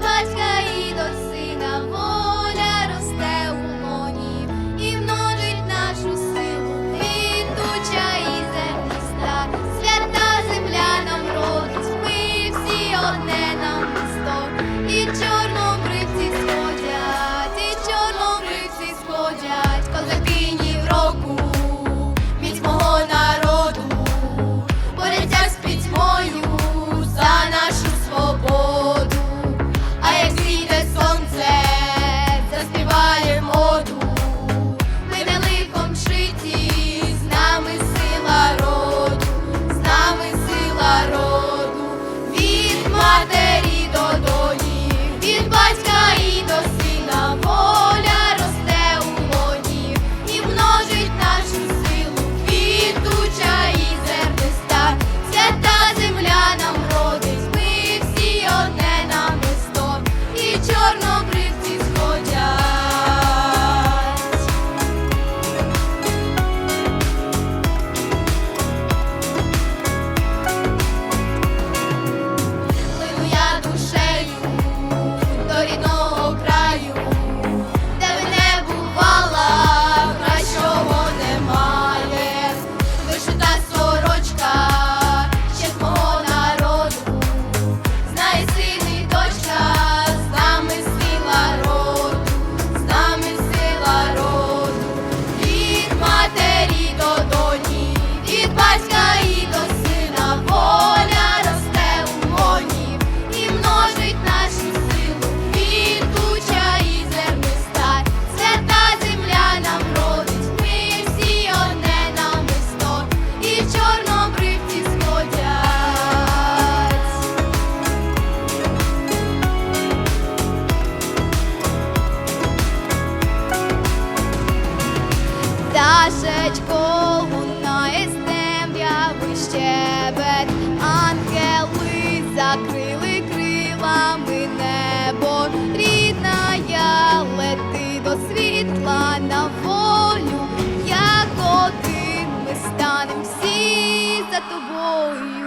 podcast. Пташечко, лунає з темряви вищебет, ангели закрили крилами небо, рідна я лети до світла на волю, як один ми станем всі за тобою.